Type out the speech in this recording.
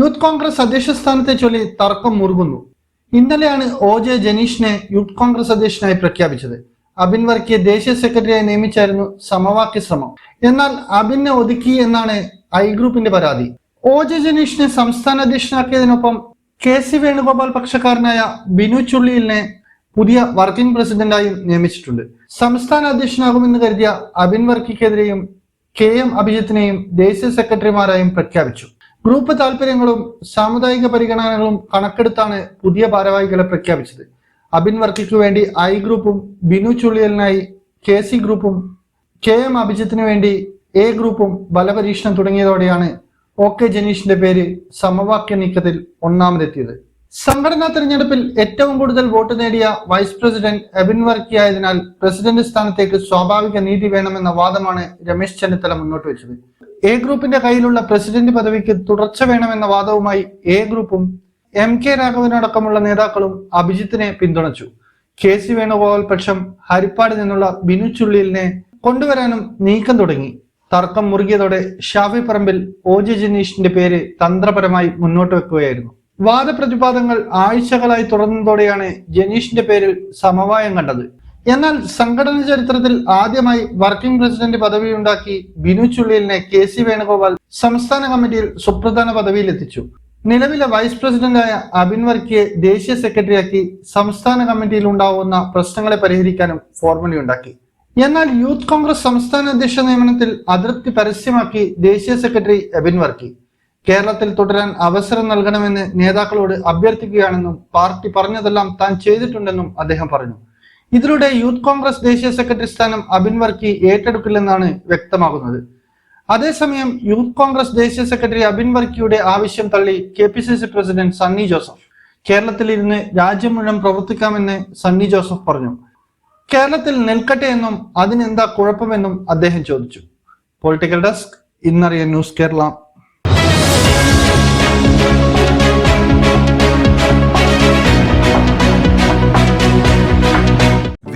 Youth Congress അധ്യക്ഷ സ്ഥാനത്തെ ചൊല്ലി തർക്കം മുറുകുന്നു. ഇന്നലെയാണ് ഒ ജെ ജനീഷിനെ യൂത്ത് കോൺഗ്രസ് അധ്യക്ഷനായി പ്രഖ്യാപിച്ചത്. അബിൻ വർക്കിയെ ദേശീയ സെക്രട്ടറിയായി നിയമിച്ചായിരുന്നു സമവാക്യ ശ്രമം. എന്നാൽ അബിനെ ഒതുക്കി എന്നാണ് ഐ ഗ്രൂപ്പിന്റെ പരാതി. ഒ ജെ ജനീഷിനെ സംസ്ഥാന അധ്യക്ഷനാക്കിയതിനൊപ്പം കെ സി വേണുഗോപാൽ പക്ഷക്കാരനായ ബിനു ചുള്ളിയിലിനെ പുതിയ വർക്കിംഗ് പ്രസിഡന്റായും നിയമിച്ചിട്ടുണ്ട്. സംസ്ഥാന അധ്യക്ഷനാകുമെന്ന് കരുതിയ അബിൻ വർക്കിക്കെതിരെയും കെ എം അഭിജിത്തിനെയും ദേശീയ സെക്രട്ടറിമാരായും പ്രഖ്യാപിച്ചു. ഗ്രൂപ്പ് താല്പര്യങ്ങളും സാമുദായിക പരിഗണനകളും കണക്കെടുത്താണ് പുതിയ ഭാരവാഹികളെ പ്രഖ്യാപിച്ചത്. അബിൻ വർക്കിക്ക് വേണ്ടി ഐ ഗ്രൂപ്പും ബിനു ചുള്ളിയലിനായി കെ സി ഗ്രൂപ്പും കെ എം അഭിജിത്തിന് വേണ്ടി എ ഗ്രൂപ്പും ബലപരീക്ഷണം തുടങ്ങിയതോടെയാണ് ഒ കെ ജനീഷിന്റെ പേര് സമവാക്യ നീക്കത്തിൽ ഒന്നാമതെത്തിയത്. സംഘടനാ തെരഞ്ഞെടുപ്പിൽ ഏറ്റവും കൂടുതൽ വോട്ട് നേടിയ വൈസ് പ്രസിഡന്റ് എബിൻ വർക്കി ആയതിനാൽ പ്രസിഡന്റ് സ്ഥാനത്തേക്ക് സ്വാഭാവിക നീതി വേണമെന്ന വാദമാണ് രമേശ് ചെന്നിത്തല മുന്നോട്ട് വെച്ചത്. എ ഗ്രൂപ്പിന്റെ കയ്യിലുള്ള പ്രസിഡന്റ് പദവിക്ക് തുടർച്ച വേണമെന്ന വാദവുമായി എ ഗ്രൂപ്പും എം കെ രാഘവനടക്കമുള്ള നേതാക്കളും അഭിജിത്തിനെ പിന്തുണച്ചു. കെ സി വേണുഗോപാൽ പക്ഷം ഹരിപ്പാട് നിന്നുള്ള ബിനു ചുള്ളിലിനെ കൊണ്ടുവരാനും നീക്കം തുടങ്ങി. തർക്കം മുറുകിയതോടെ ഷാഫി പറമ്പിൽ ഒ ജെ ജനീഷിന്റെ പേര് തന്ത്രപരമായി മുന്നോട്ട് വെക്കുകയായിരുന്നു. വാദപ്രതിപാദങ്ങൾ ആഴ്ചകളായി തുടർന്നതോടെയാണ് ജനീഷിന്റെ പേരിൽ സമവായം കണ്ടത്. എന്നാൽ സംഘടന ചരിത്രത്തിൽ ആദ്യമായി വർക്കിംഗ് പ്രസിഡന്റ് പദവിയുണ്ടാക്കി ബിനു ചുള്ളിലിനെ കെ സി വേണുഗോപാൽ സംസ്ഥാന കമ്മിറ്റിയിൽ സുപ്രധാന പദവിയിലെത്തിച്ചു. നിലവിലെ വൈസ് പ്രസിഡന്റായ അബിൻ വർക്കിയെ ദേശീയ സെക്രട്ടറിയാക്കി സംസ്ഥാന കമ്മിറ്റിയിൽ ഉണ്ടാവുന്ന പ്രശ്നങ്ങളെ പരിഹരിക്കാനും ഫോർമുലയുണ്ടാക്കി. എന്നാൽ യൂത്ത് കോൺഗ്രസ് സംസ്ഥാന അധ്യക്ഷ നിയമനത്തിൽ അതൃപ്തി പരസ്യമാക്കി ദേശീയ സെക്രട്ടറി അബിൻ വർക്കി. കേരളത്തിൽ തുടരാൻ അവസരം നൽകണമെന്ന് നേതാക്കളോട് അഭ്യർത്ഥിക്കുകയാണെന്നും പാർട്ടി പറഞ്ഞതെല്ലാം താൻ ചെയ്തിട്ടുണ്ടെന്നും അദ്ദേഹം പറഞ്ഞു. ഇതിലൂടെ യൂത്ത് കോൺഗ്രസ് ദേശീയ സെക്രട്ടറി സ്ഥാനം അബിൻ വർക്കി ഏറ്റെടുക്കില്ലെന്നാണ് വ്യക്തമാകുന്നത്. അതേസമയം യൂത്ത് കോൺഗ്രസ് ദേശീയ സെക്രട്ടറി അബിൻ വർക്കിയുടെ ആവശ്യം തള്ളി K P C C president Sunny Joseph. കേരളത്തിൽ ഇരുന്ന് രാജ്യം മുഴുവൻ പ്രവർത്തിക്കാമെന്ന് സണ്ണി ജോസഫ് പറഞ്ഞു. കേരളത്തിൽ നിൽക്കട്ടെ എന്നും അതിനെന്താ കുഴപ്പമെന്നും അദ്ദേഹം ചോദിച്ചു. പൊളിറ്റിക്കൽ ഡെസ്ക് ഇന്നറിയ ന്യൂസ് കേരള